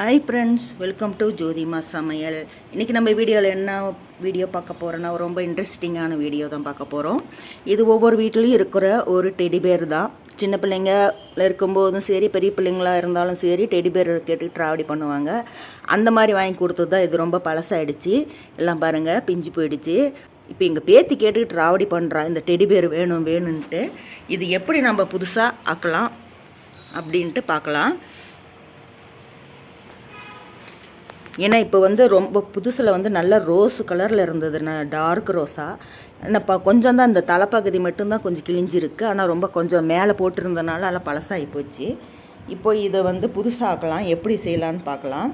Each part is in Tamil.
Hi friends welcome to Jothima சமையல் இன்றைக்கி நம்ம வீடியோவில் என்ன வீடியோ பார்க்க போகிறோன்னா ரொம்ப இன்ட்ரெஸ்டிங்கான வீடியோ தான் பார்க்க போகிறோம் இது ஒவ்வொரு வீட்லேயும் இருக்கிற ஒரு டெடிபேர் தான். சின்ன பிள்ளைங்க இருக்கும்போதும் சரி பெரிய பிள்ளைங்களா இருந்தாலும் சரி டெடி பேர் கேட்டு ட்ராவடி பண்ணுவாங்க. அந்த மாதிரி வாங்கி கொடுத்தது தான் இது. ரொம்ப பழசாயிடுச்சு. எல்லாம் பாருங்கள் பிஞ்சு போயிடுச்சு. இப்போ எங்கள் பேத்தி கேட்டுக்கிட்டு ட்ராவடி பண்ணுறா இந்த டெடி பேர் வேணும் வேணும்ன்ட்டு. இது எப்படி நம்ம புதுசாக ஆக்கலாம் அப்படின்ட்டு பார்க்கலாம். ஏன்னா இப்போ வந்து ரொம்ப புதுசில் வந்து நல்ல ரோஸ் கலரில் இருந்தது டார்க் ரோஸாக என்னப்பா கொஞ்சம் தான் இந்த தலைப்பகுதி மட்டும்தான் கொஞ்சம் கிழிஞ்சிருக்கு. ஆனால் ரொம்ப கொஞ்சம் மேலே போட்டிருந்தனால நல்லா பழசாகி போச்சு. இப்போ இதை வந்து புதுசாக்கலாம். எப்படி செய்யலான்னு பார்க்கலாம்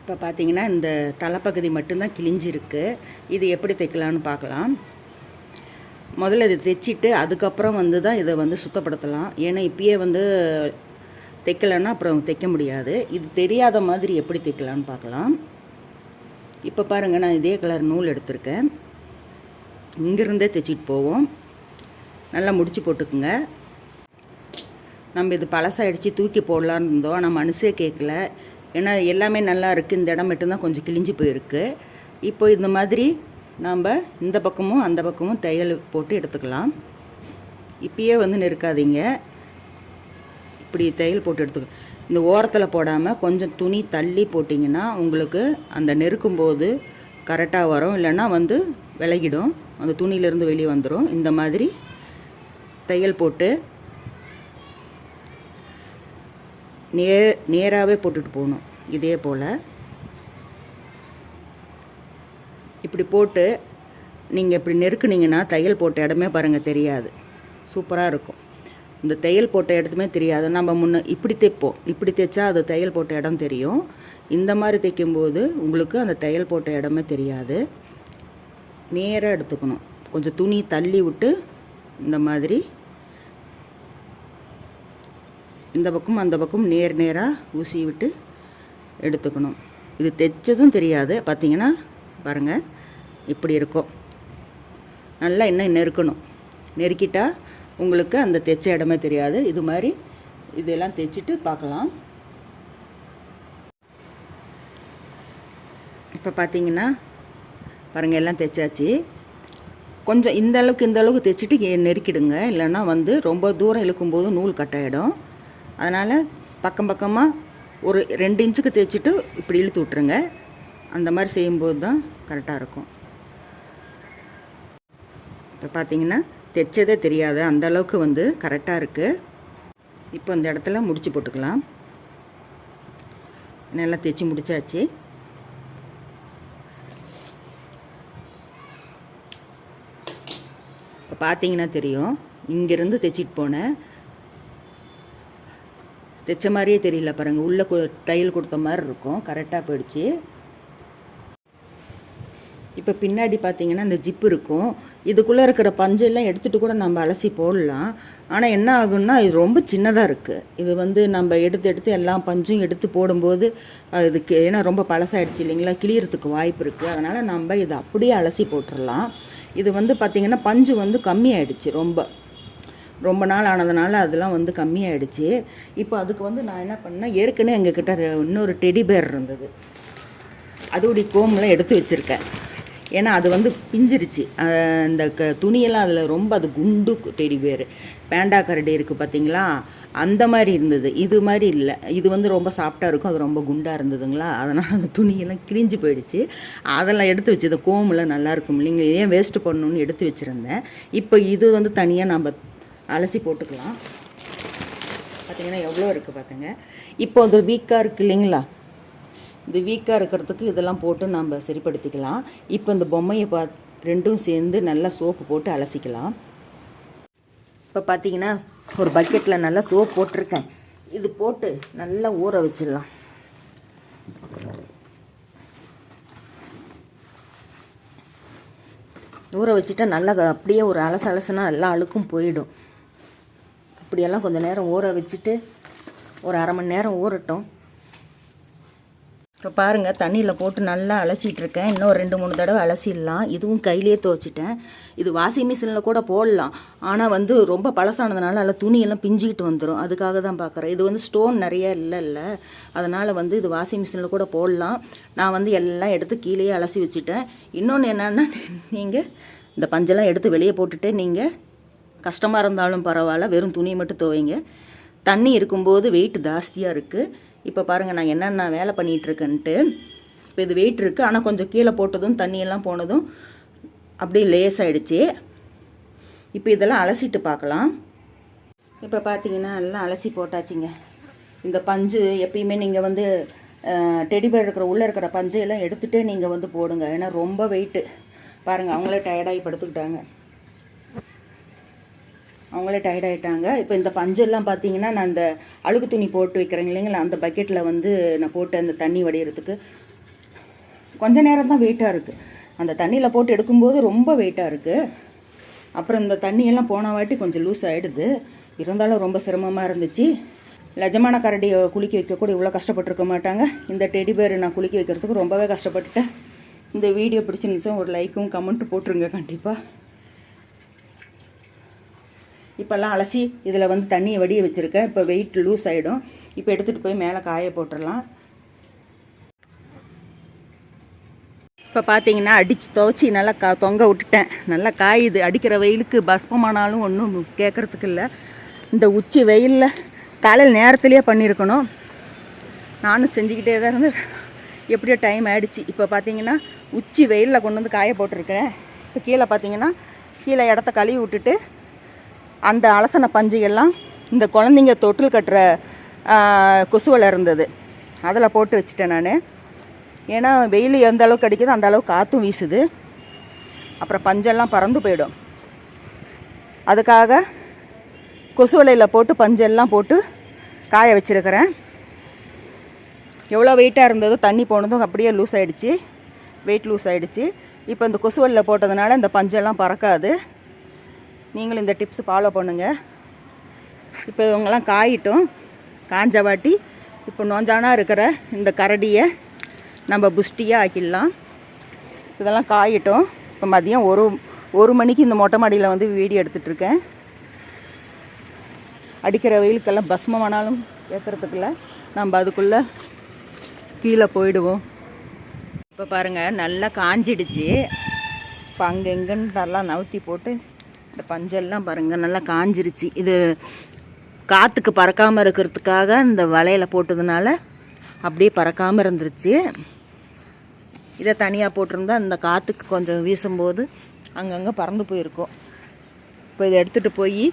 இப்போ பார்த்தீங்கன்னா இந்த தலைப்பகுதி மட்டும்தான் கிழிஞ்சிருக்கு. இது எப்படி தைக்கலான்னு பார்க்கலாம் முதல்ல இதை தைச்சிட்டு அதுக்கப்புறம் வந்து தான் இதை வந்து சுத்தப்படுத்தலாம். ஏன்னா இப்பயே வந்து தைக்கலைன்னா அப்புறம் தைக்க முடியாது. இது தெரியாத மாதிரி எப்படி தைக்கலான்னு பார்க்கலாம். இப்போ பாருங்கள் நான் இதே கலர் நூல் எடுத்திருக்கேன். இங்கேருந்தே தைச்சிட்டு போவோம். நல்லா முடிச்சு போட்டுக்குங்க. நம்ம இது பழசாயிடுச்சு தூக்கி போடலான்னு இருந்தோம். ஆனால் மனசே கேட்கல ஏன்னா எல்லாமே நல்லா இருக்குது இந்த இடம் மட்டும்தான் கொஞ்சம் கிழிஞ்சு போயிருக்கு. இப்போ இந்த மாதிரி நாம் இந்த பக்கமும் அந்த பக்கமும் தையல் போட்டு எடுத்துக்கலாம். இப்பயே வந்து நிற்காதீங்க இப்படி தையல் போட்டு எடுத்துக்கணும். இந்த ஓரத்தில் போடாமல் கொஞ்சம் துணி தள்ளி போட்டிங்கன்னா உங்களுக்கு அந்த நெருக்கும் போது கரெக்டாக வரும். இல்லைன்னா வந்து விலகிடும். அந்த துணியிலேருந்து வெளியே வந்துடும் இந்த மாதிரி தையல் போட்டு நே நேராகவே போட்டுட்டு போகணும். இதே போல். இப்படி போட்டு நீங்கள் இப்படி நெருக்குனீங்கன்னா தையல் போட்ட இடமே பாருங்கள் தெரியாது. சூப்பராக இருக்கும். இந்த தையல் போட்ட இடத்துமே தெரியாது. நம்ம முன்ன இப்படி தைப்போம். இப்படி தைச்சா அது தையல் போட்ட இடம் தெரியும். இந்த மாதிரி தைக்கும்போது உங்களுக்கு அந்த தையல் போட்ட இடமே தெரியாது. நேராக எடுத்துக்கணும். கொஞ்சம் துணி தள்ளி விட்டு இந்த மாதிரி இந்த பக்கம் அந்த பக்கம் நேர் நேராக ஊசி விட்டு எடுத்துக்கணும். இது தைச்சதும் தெரியாது. பார்த்தீங்கன்னா பாருங்கள் இப்படி இருக்கும். நல்லா இன்னும் நெருக்கணும். நெருக்கிட்டால் உங்களுக்கு அந்த தைச்ச இடமே தெரியாது. இது மாதிரி இதெல்லாம் தைச்சிட்டு பார்க்கலாம். இப்போ பார்த்தீங்கன்னா பாருங்கள் எல்லாம் தைச்சாச்சு. கொஞ்சம் இந்த அளவுக்கு இந்த அளவுக்கு தைச்சிட்டு நெருக்கிடுங்க. இல்லைன்னா வந்து ரொம்ப தூரம் இழுக்கும்போது நூல் கட்டாயிடும். அதனால் பக்கம் பக்கமாக ஒரு ரெண்டு இன்ச்சுக்கு தைச்சிட்டு இப்படி இழுத்து விட்ருங்க அந்த மாதிரி செய்யும்போது தான் கரெக்டாக இருக்கும். இப்போ பார்த்தீங்கன்னா தைச்சதே தெரியாது. அந்த அளவுக்கு வந்து கரெக்டாக இருக்குது இப்போ இந்த இடத்துல முடிச்சு போட்டுக்கலாம். நல்லா தைச்சி முடிச்சாச்சு. இப்போ பார்த்தீங்கன்னா தெரியும். இங்கேருந்து தைச்சிட்டு போனேன். தைச்ச மாதிரியே தெரியல பாருங்கள் உள்ளே தையல் கொடுத்த மாதிரி இருக்கும். கரெக்டாக போயிடுச்சு. இப்போ பின்னாடி பார்த்தீங்கன்னா இந்த ஜிப்பு இருக்கும். இதுக்குள்ளே இருக்கிற பஞ்செல்லாம் எடுத்துகிட்டு கூட நம்ம அலசி போடலாம். ஆனால் என்ன ஆகும்னா இது ரொம்ப சின்னதாக இருக்குது இது வந்து நம்ம எடுத்து எடுத்து எல்லா பஞ்சும் எடுத்து போடும்போது இதுக்கு ஏன்னா ரொம்ப பழசாயிடுச்சு இல்லைங்களா? கிளியறதுக்கு வாய்ப்பு இருக்குது அதனால் நம்ம இதை அப்படியே அலசி போட்டுடலாம் இது வந்து பார்த்திங்கன்னா பஞ்சு வந்து கம்மியாயிடுச்சு. ரொம்ப ரொம்ப நாள் ஆனதுனால அதெல்லாம் வந்து கம்மியாயிடுச்சு. இப்போ அதுக்கு வந்து நான் என்ன பண்ணேன் ஏற்கனவே எங்ககிட்ட இன்னொரு டெடி பேர் இருந்தது. அதோடைய கோம்லாம் எடுத்து வச்சுருக்கேன். ஏன்னா அது வந்து பிஞ்சிருச்சு. அந்த க துணியெல்லாம் அதில் ரொம்ப அது குண்டு டெடி பேர் பேண்டா கரடி இருக்குது பார்த்தீங்களா அந்த மாதிரி இருந்தது. இது மாதிரி இல்லை. இது வந்து ரொம்ப சாஃப்டாக இருக்கும். அது ரொம்ப குண்டாக இருந்ததுங்களா? அதனால் அந்த துணியெல்லாம் கிழிஞ்சு போயிடுச்சு. அதெல்லாம் எடுத்து வச்சு இந்த கோமெலாம் நல்லாயிருக்கும் இல்லைங்க ஏன் வேஸ்ட்டு பண்ணணுன்னு எடுத்து வச்சுருந்தேன். இப்போ இது வந்து தனியாக நம்ம அலசி போட்டுக்கலாம். பார்த்திங்கன்னா எவ்வளோ இருக்குது பார்த்துங்க இப்போ அது வீக்காக இருக்குது இல்லைங்களா? இது வீக்காக இருக்கிறதுக்கு இதெல்லாம் போட்டு நம்ம சரிப்படுத்திக்கலாம். இப்போ இந்த பொம்மையை பா ரெண்டும் சேர்ந்து நல்லா சோப்பு போட்டு அலசிக்கலாம். இப்போ பார்த்தீங்கன்னா ஒரு பக்கெட்டில் நல்லா சோப் போட்டிருக்கேன். இது போட்டு நல்லா ஊற வச்சிடலாம். ஊற வச்சுட்டா நல்லா அப்படியே ஒரு அலச அலசுனா எல்லா அழுக்கும் போயிடும். இப்படியெல்லாம் கொஞ்சம் நேரம் ஊற வச்சுட்டு ஒரு அரை மணி நேரம் ஊறட்டும். இப்போ பாருங்கள் தண்ணியில் போட்டு நல்லா அலசிட்டு இருக்கேன். இன்னும் ரெண்டு மூணு தடவை அலசிடலாம். இதுவும் கையிலேயே துவைச்சிட்டேன். இது வாஷிங் மிஷினில் கூட போடலாம். ஆனால் வந்து ரொம்ப பழசானதுனால அதில் துணியெல்லாம் பிஞ்சிக்கிட்டு வந்துடும் அதுக்காக தான் பார்க்குறேன் இது வந்து ஸ்டோன் நிறைய இல்லைல்ல அதனால் வந்து இது வாஷிங் மிஷினில் கூட போடலாம். நான் வந்து எல்லாம் எடுத்து கீழேயே அலசி வச்சுட்டேன். இன்னொன்று என்னென்னா நீங்கள் இந்த பஞ்செல்லாம் எடுத்து வெளியே போட்டுட்டு நீங்கள் கஷ்டமாக இருந்தாலும் பரவாயில்ல. வெறும் துணியை மட்டும் துவைங்க. தண்ணி இருக்கும்போது வெயிட் ஜாஸ்தியாக இருக்குது இப்போ பாருங்கள் நான் என்னென்ன வேலை பண்ணிகிட்ருக்கேன்ட்டு இப்போ இது வெயிட் இருக்குது ஆனால் கொஞ்சம் கீழே போட்டதும் தண்ணியெல்லாம் போனதும் அப்படியே லேஸ் ஆகிடுச்சி இப்போ இதெல்லாம் அலசிட்டு பார்க்கலாம். இப்போ பார்த்தீங்கன்னா எல்லாம் அலசி போட்டாச்சுங்க. இந்த பஞ்சு எப்பயுமே நீங்கள் வந்து டெடிபேர் இருக்கிற உள்ளே இருக்கிற பஞ்சையெல்லாம் எடுத்துகிட்டே நீங்கள் வந்து போடுங்க. ஏன்னா ரொம்ப வெயிட்டு பாருங்கள் அவங்களே டயர்டாகி படுத்துக்கிட்டாங்க. அவங்களே டயர்ட் ஆகிட்டாங்க இப்போ இந்த பஞ்செல்லாம் பார்த்தீங்கன்னா நான் அந்த அழுகு துணி போட்டு வைக்கிறேங்க இல்லைங்களா அந்த பக்கெட்டில் வந்து நான் போட்டு அந்த தண்ணி வடிகிறதுக்கு கொஞ்ச நேரம் தான் வெயிட்டாக இருக்குது அந்த தண்ணியில் போட்டு எடுக்கும்போது ரொம்ப வெயிட்டாக இருக்குது அப்புறம் இந்த தண்ணியெல்லாம் போன வாட்டி கொஞ்சம் லூஸ் ஆகிடுது இருந்தாலும் ரொம்ப சிரமமாக இருந்துச்சு. லஜமான கரடியை குளிக்க வைக்க கூட இவ்வளோ கஷ்டப்பட்டிருக்க மாட்டாங்க. இந்த டெடி பேர் நான் குளிக்க வைக்கிறதுக்கு ரொம்பவே கஷ்டப்பட்டுட்டேன். இந்த வீடியோ பிடிச்சிருந்துச்சுன்னா ஒரு லைக்கும் கமெண்ட்டு போட்டுருங்க கண்டிப்பாக இப்போல்லாம் அலசி இதில் வந்து தண்ணியை வடிய வச்சுருக்கேன். இப்போ வெயிட் லூஸ் ஆகிடும் இப்போ எடுத்துகிட்டு போய் மேலே காய போட்டுடலாம். இப்போ பார்த்தீங்கன்னா அடித்து துவச்சி நல்லா கா தொங்க விட்டுட்டேன். நல்லா காயுது. அடிக்கிற வெயிலுக்கு பஸ்பமானாலும் ஒன்றும் கேட்குறதுக்கு இல்லை. இந்த உச்சி வெயிலில் காலையில் நேரத்துலேயே பண்ணியிருக்கணும். நானும் செஞ்சுக்கிட்டே தான் இருந்து எப்படியோ டைம் ஆகிடுச்சு இப்போ பார்த்தீங்கன்னா உச்சி வெயிலில் கொண்டு வந்து காய போட்டிருக்கிறேன் இப்போ கீழே பார்த்தீங்கன்னா கீழே இடத்த கழுவி விட்டுட்டு அந்த அலசன பஞ்சுகள்லாம் இந்த குழந்தைங்க தொட்டில் கட்டுற கொசுவலை இருந்தது. அதில் போட்டு வச்சுட்டேன் நான். ஏன்னா வெயில் எந்த அளவுக்கு அடிக்குதோ அந்த அளவுக்கு காற்றும் வீசுது. அப்புறம் பஞ்செல்லாம் பறந்து போயிடும். அதுக்காக கொசுவலையில் போட்டு பஞ்செல்லாம் போட்டு காய வச்சுருக்கிறேன். எவ்வளோ வெயிட்டாக இருந்ததோ தண்ணி போனதும் அப்படியே லூஸ் ஆகிடுச்சி வெயிட் லூஸ் ஆகிடுச்சி இப்போ இந்த கொசுவலில் போட்டதுனால இந்த பஞ்செல்லாம் பறக்காது. நீங்களும் இந்த டிப்ஸ் ஃபாலோ பண்ணுங்கள் இப்போ இவங்கெல்லாம் காயிட்டும். காஞ்ச வாட்டி இப்போ நோஞ்சானா இருக்கிற இந்த கரடியை நம்ம புஷ்டியாக ஆக்கிடலாம். இதெல்லாம் காயிட்டும். இப்போ மதியம் ஒரு ஒரு மணிக்கு இந்த மொட்டை மாடியில் வந்து வீடியோ எடுத்துகிட்ருக்கேன் அடிக்கிற வெயிலுக்கெல்லாம் பஸ்மமானாலும் கேட்குறதுக்குள்ள நம்ம அதுக்குள்ளே கீழே போயிடுவோம். இப்போ பாருங்கள் நல்லா காஞ்சிடுச்சு. இப்போ அங்கெங்கன்னு நல்லா நவுத்தி போட்டு இந்த பஞ்செல்லாம் பாருங்கள் நல்லா காஞ்சிருச்சு. இது காற்றுக்கு பறக்காமல் இருக்கிறதுக்காக இந்த வலையில் போட்டதுனால அப்படியே பறக்காமல் இருந்துருச்சு. இதை தனியாக போட்டிருந்தா இந்த காற்றுக்கு கொஞ்சம் வீசும்போது அங்கங்கே பறந்து போயிருக்கும். இப்போ இதை எடுத்துகிட்டு போய்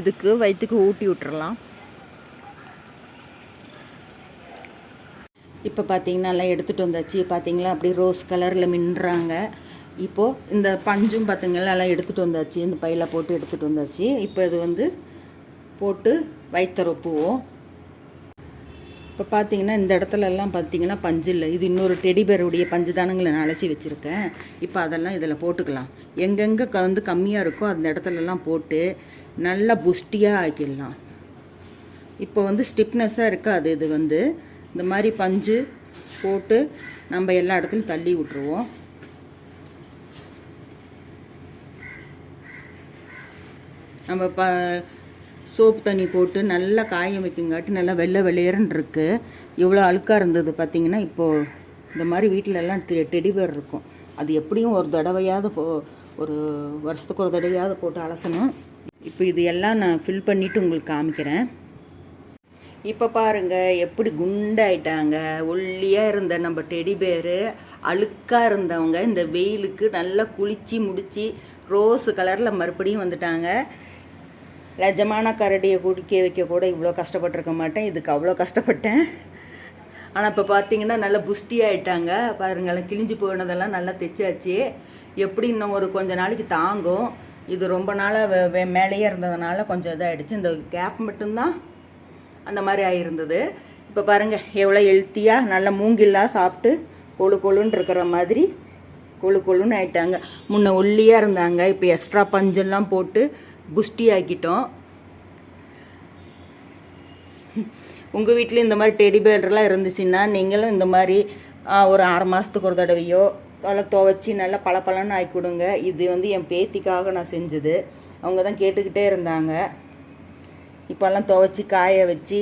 இதுக்கு வயிற்றுக்கு ஊட்டி விட்டுறலாம். இப்போ பார்த்தீங்கன்னா எல்லாம் எடுத்துகிட்டு வந்தாச்சு. பார்த்தீங்களா? அப்படியே ரோஸ் கலரில் மின்னுறாங்க. இப்போது இந்த பஞ்சும் பார்த்திங்கள்லாம் எல்லாம் எடுத்துகிட்டு வந்தாச்சு. இந்த பையில் போட்டு எடுத்துகிட்டு வந்தாச்சு. இப்போ இது வந்து போட்டு வைத்தரப்புவோம் இப்போ பார்த்தீங்கன்னா இந்த இடத்துல எல்லாம் பார்த்தீங்கன்னா பஞ்சு இல்லை. இது இன்னொரு டெடிபேருடைய பஞ்சு தானுங்களை நான் அலசி வச்சுருக்கேன். இப்போ அதெல்லாம் இதில் போட்டுக்கலாம். எங்கெங்கே க வந்து கம்மியாக இருக்கோ அந்த இடத்துலலாம் போட்டு நல்லா புஷ்டியாக ஆக்கிடலாம். இப்போ வந்து ஸ்டிப்னஸ்ஸாக இருக்காது இது வந்து. இந்த மாதிரி பஞ்சு போட்டு நம்ம எல்லா இடத்துலையும் தள்ளி விட்ருவோம் நம்ம ப சோப்பு தண்ணி போட்டு நல்லா காய வைக்குங்காட்டி நல்லா வெள்ளை வெளியேறன்னு இருக்குது இவ்வளோ அழுக்காக இருந்தது பார்த்திங்கன்னா இப்போது இந்த மாதிரி வீட்டிலெல்லாம் டெ டெடிபேர் இருக்கும். அது எப்படியும் ஒரு தடவையாவது போ ஒரு வருஷத்துக்கு ஒரு தடவையாவது போட்டு அலசணும். இப்போ இது எல்லாம் நான் ஃபில் பண்ணிவிட்டு உங்களுக்கு காமிக்கிறேன். இப்போ பாருங்க எப்படி குண்டாயிட்டாங்க. ஒல்லியாக இருந்த நம்ம டெடி பேரு அழுக்காக இருந்தவங்க இந்த வெயிலுக்கு நல்லா குளித்து முடித்து ரோஸு கலரில் மறுபடியும் வந்துட்டாங்க. லஜமான கரடியை குடிக்க வைக்க கூட இவ்வளோ கஷ்டப்பட்டிருக்க மாட்டேன். இதுக்கு அவ்வளோ கஷ்டப்பட்டேன். ஆனால் இப்போ பார்த்தீங்கன்னா நல்லா புஷ்டியாயிட்டாங்க பாருங்களேன் கிழிஞ்சு போனதெல்லாம் நல்லா தைச்சாச்சு. எப்படி இன்னும் ஒரு கொஞ்ச நாளைக்கு தாங்கும். இது ரொம்ப நாளாக மேலேயே இருந்ததுனால கொஞ்சம் இதாகிடுச்சு இந்த கேப் மட்டும்தான் அந்த மாதிரி ஆகிருந்தது இப்போ பாருங்கள் எவ்வளோ ஹெல்த்தியாக நல்லா மூங்கில்லாம் சாப்பிட்டு கொழு கொழுன்னு இருக்கிற மாதிரி கொழு கொழுன்னு ஆயிட்டாங்க. முன்ன ஒல்லியாக இருந்தாங்க. இப்போ எக்ஸ்ட்ரா பஞ்செல்லாம் போட்டு புஷ்டி ஆக்கிட்டோம் உங்கள் வீட்டில் இந்த மாதிரி டெடி பேர்லாம் இருந்துச்சுன்னா நீங்களும் இந்த மாதிரி ஒரு ஆறு மாதத்துக்கு ஒரு தடவையோ நல்லா துவச்சி நல்லா பளபளன்னு ஆக்கி கொடுங்க. இது வந்து என் பேத்திக்காக நான் செஞ்சது. அவங்க தான் கேட்டுக்கிட்டே இருந்தாங்க. இப்போல்லாம் துவைச்சி காய வச்சு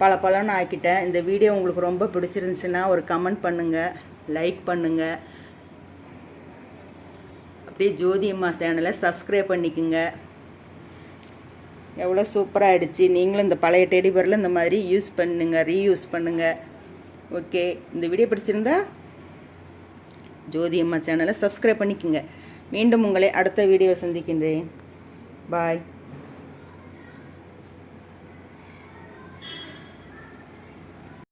பளபளன்னு ஆக்கிட்டேன். இந்த வீடியோ உங்களுக்கு ரொம்ப பிடிச்சிருந்துச்சுன்னா ஒரு கமெண்ட் பண்ணுங்கள் லைக் பண்ணுங்கள் அப்படியே ஜோதி அம்மா சேனலை சப்ஸ்கிரைப் பண்ணிக்கோங்க. எவ்வளோ சூப்பராக ஆயிடுச்சு. நீங்களும் இந்த பழைய டெடி பேரில் இந்த மாதிரி யூஸ் பண்ணுங்க ரீயூஸ் பண்ணுங்கள் ஓகே இந்த வீடியோ பிடிச்சிருந்தா ஜோதி அம்மா சேனலை சப்ஸ்கிரைப் பண்ணிக்கோங்க. மீண்டும் உங்களை அடுத்த வீடியோ சந்திக்கின்றேன். பாய்